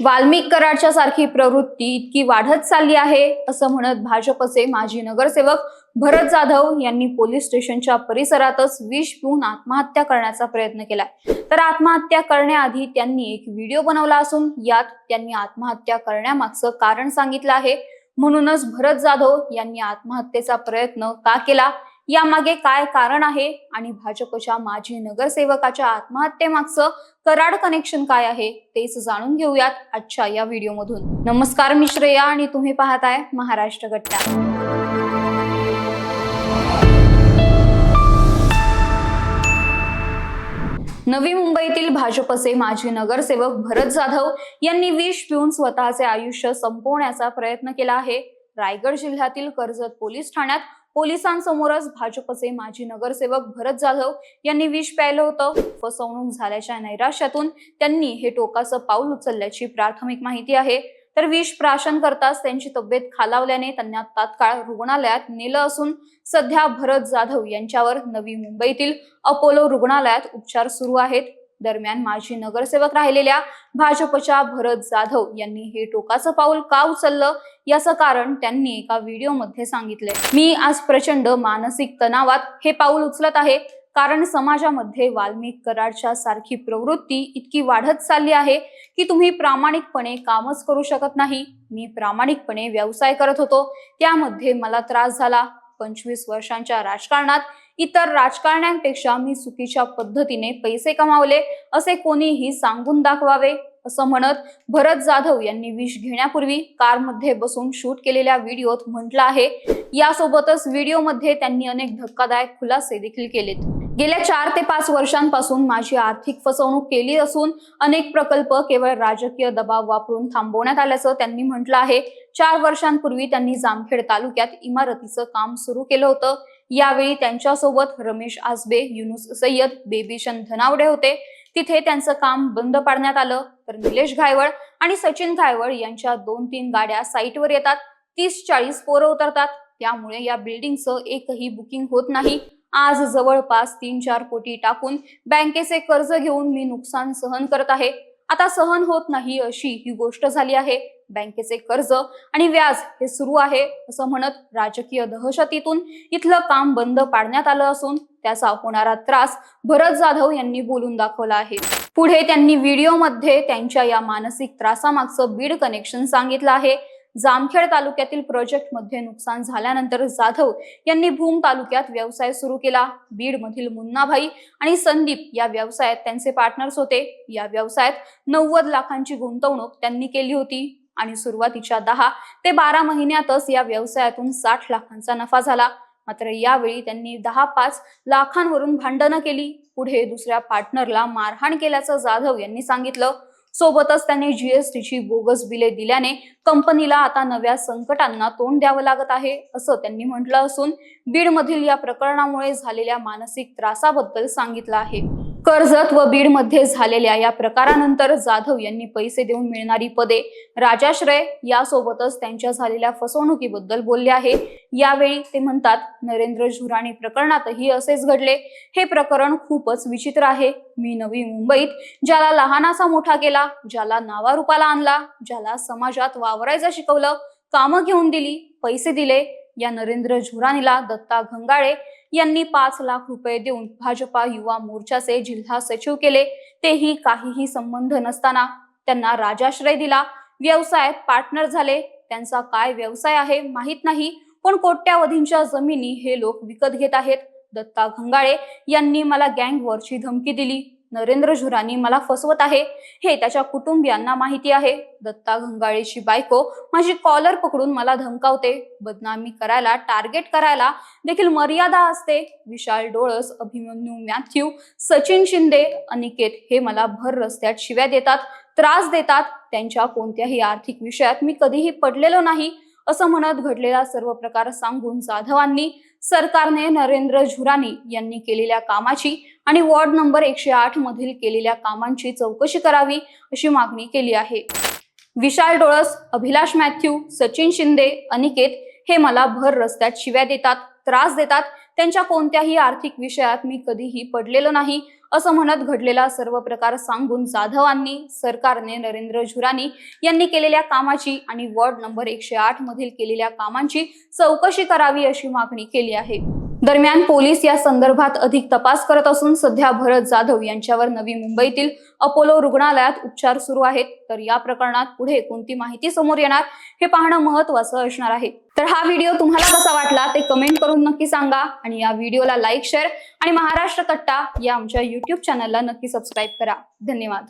वाल्मिक कराडच्या सारखी प्रवृत्ती इतकी वाढत चालली आहे असं म्हणत भाजपचे माजी नगरसेवक भरत जाधव यांनी पोलीस स्टेशनच्या परिसरातच विष पिऊन आत्महत्या करण्याचा प्रयत्न केलाय तर आत्महत्या करण्याआधी त्यांनी एक व्हिडिओ बनवला असून यात त्यांनी आत्महत्या करण्यामागचं कारण सांगितलं आहे. म्हणूनच भरत जाधव यांनी आत्महत्येचा प्रयत्न का केला? यामागे काय कारण आहे? आणि भाजपच्या माजी नगरसेवकाच्या आत्महत्येमागचं कराड कनेक्शन काय आहे? तेच जाणून घेऊयात आजच्या या व्हिडिओमधून. नमस्कार मी श्रेया आणि तुम्ही पाहताय महाराष्ट्र गट्टा. नवी मुंबईतील भाजपचे माजी नगरसेवक भरत जाधव यांनी विष पिऊन स्वतःचे आयुष्य संपवण्याचा प्रयत्न केला आहे. रायगड जिल्ह्यातील कर्जत पोलीस ठाण्यात पोलिसांसमोरच भाजपचे माजी नगरसेवक भरत जाधव यांनी विष प्यायलं होतं. फसवणूक झाल्याच्या नैराश्यातून त्यांनी हे टोकाचं पाऊल उचलल्याची प्राथमिक माहिती आहे. तर विष प्राशन करताच त्यांची तब्येत खालावल्याने त्यांना तात्काळ रुग्णालयात नेलं असून सध्या भरत जाधव यांच्यावर नवी मुंबईतील अपोलो रुग्णालयात उपचार सुरू आहेत. दरम्यान माजी नगरसेवक राहिलेल्या भाजपच्या भरत जाधव यांनी हे टोकाचं पाऊल का उचललं याचं कारण त्यांनी एका व्हिडिओमध्ये सांगितले मी आज प्रचंड मानसिक तणावात हे पाऊल उचलत आहे. कारण समाजामध्ये वाल्मिक कराडच्या सारखी प्रवृत्ती इतकी वाढत चालली आहे की तुम्ही प्रामाणिकपणे कामच करू शकत नाही. मी प्रामाणिकपणे व्यवसाय करत होतो. त्यामध्ये मला त्रास झाला. पंचवीस वर्षांच्या राजकारणात इतर राजकारण्यांपेक्षा मी चुकीच्या पद्धतीने पैसे कमावले असे कोणीही सांगून दाखवावे असं म्हणत भरत जाधव यांनी विष घेण्यापूर्वी कारमध्ये बसून शूट केलेल्या व्हिडिओत म्हटलं आहे. यासोबतच व्हिडिओमध्ये त्यांनी अनेक धक्कादायक खुलासे देखील केलेत. गेल्या चार ते पाच वर्षांपासून माझी आर्थिक फसवणूक केली असून अनेक प्रकल्प केवळ राजकीय दबाव वापरून थांबवण्यात आल्याचं त्यांनी म्हटलं आहे. चार वर्षांपूर्वी त्यांनी जामखेड तालुक्यात इमारतीचं काम सुरू केलं होतं. यावेळी त्यांच्यासोबत रमेश आसबे युनुस सय्यद बेबीचंद धनावडे होते. तिथे त्यांचं काम बंद पाडण्यात आलं. तर निलेश घायवळ आणि सचिन घायवळ यांच्या दोन तीन गाड्या साईटवर येतात. तीस चाळीस पोरं उतरतात. त्यामुळे या बिल्डिंगचं एकही बुकिंग होत नाही. आज जवळपास तीन चार कोटी टाकून बँकेचे कर्ज घेऊन मी नुकसान सहन करत आहे. आता सहन होत नाही अशी ही गोष्ट झाली आहे. बँकेचे कर्ज आणि व्याज हे सुरू आहे असं म्हणत राजकीय दहशतीतून इथलं काम बंद पाडण्यात आलं असून त्याचा होणारा त्रास भरत जाधव यांनी बोलून दाखवला आहे. पुढे त्यांनी व्हिडिओमध्ये त्यांच्या या मानसिक त्रासामागचं बीड कनेक्शन सांगितलं आहे. जामखेड तालुक्यातील प्रोजेक्टमध्ये नुकसान झाल्यानंतर जाधव यांनी भूम तालुक्यात व्यवसाय सुरू केला. बीड मधील मुन्नाभाई आणि संदीप या व्यवसायात त्यांचे पार्टनर्स होते. या व्यवसायात नव्वद लाखांची गुंतवणूक त्यांनी केली होती. आणि सुरुवातीच्या दहा ते बारा महिन्यातच या व्यवसायातून साठ लाखांचा नफा झाला. मात्र यावेळी त्यांनी दहा पाच लाखांवरून भांडणं केली. पुढे दुसऱ्या पार्टनरला मारहाण केल्याचं जाधव यांनी सांगितलं. सोबतच त्यांनी जीएसटीची बोगस बिले दिल्याने कंपनीला आता नव्या संकटांना तोंड द्यावं लागत आहे असं त्यांनी म्हटलं असून बीडमधील या प्रकरणामुळे झालेल्या मानसिक त्रासाबद्दल सांगितलं आहे. कर्जत व बीडमध्ये झालेल्या या प्रकारानंतर जाधव यांनी पैसे देऊन मिळणारी पदे राजाश्रय यासोबतच त्यांच्या झालेल्या फसवणुकीबद्दल बोलले आहे. यावेळी ते म्हणतात नरेंद्र झुराणी प्रकरणातही असेच घडले. हे प्रकरण खूपच विचित्र आहे. मी नवी मुंबईत ज्याला लहानाचा मोठा केला ज्याला नावारूपाला आणला ज्याला समाजात वावरायचं शिकवलं कामं घेऊन दिली पैसे दिले या नरेंद्र झुरानीला दत्ता घंगाळे यांनी पाच लाख रुपये देऊन भाजपा युवा मोर्चाचे जिल्हा सचिव केले. तेही काहीही संबंध नसताना त्यांना राजाश्रय दिला. व्यवसायात पार्टनर झाले. त्यांचा काय व्यवसाय आहे माहीत नाही पण कोट्यावधींच्या जमिनी हे लोक विकत घेत आहेत. दत्ता घंगाळे यांनी मला गँगवरची धमकी दिली. नरेंद्र झुरानी मला फसवत आहे. हे त्याच्या कुटुंबियांना माहिती आहे. दत्ता घंगाळेची बायको माझी कॉलर पकडून मला धमकावते. बदनामी करायला टार्गेट करायला देखील मर्यादा असते. विशाल डोळस अभिमन्यू मॅथ्यू सचिन शिंदे अनिकेत हे मला भर रस्त्यात शिव्या देतात त्रास देतात. त्यांच्या कोणत्याही आर्थिक विषयात मी कधीही पडलेलो नाही. असं म्हणत घडलेला सर्व प्रकार सांगून जाधवांनी सरकारने नरेंद्र झुरानी यांनी केलेल्या कामाची आणि वॉर्ड नंबर एकशे आठ मधील केलेल्या कामांची चौकशी करावी अशी मागणी केली आहे. विशाल डोळस अभिलाष मॅथ्यू सचिन शिंदे अनिकेत हे मला भर रस्त्यात शिव्या देतात. त्रास देतात. त्यांच्या कोणत्याही आर्थिक विषयात मी कधीही पडलेलो नाही असं म्हणत घडलेला सर्व प्रकार सांगून जाधवांनी सरकारने नरेंद्र झुरानी यांनी केलेल्या कामाची आणि वॉर्ड नंबर एकशे आठ मधील केलेल्या कामांची चौकशी करावी अशी मागणी केली आहे. दरम्यान पोलीस या संदर्भात अधिक तपास करत असून सध्या भरत जाधव यांच्यावर नवी मुंबईतील अपोलो रुग्णालयात उपचार सुरू आहेत. तर या प्रकरणात पुढे कोणती माहिती समोर येणार हे पाहणं महत्वाचं असणार आहे. तर हा व्हिडिओ तुम्हाला कसा वाटला ते कमेंट करून नक्की सांगा आणि या व्हिडिओला लाईक शेअर आणि महाराष्ट्र कट्टा या आमच्या युट्यूब चॅनलला नक्की सबस्क्राईब करा. धन्यवाद.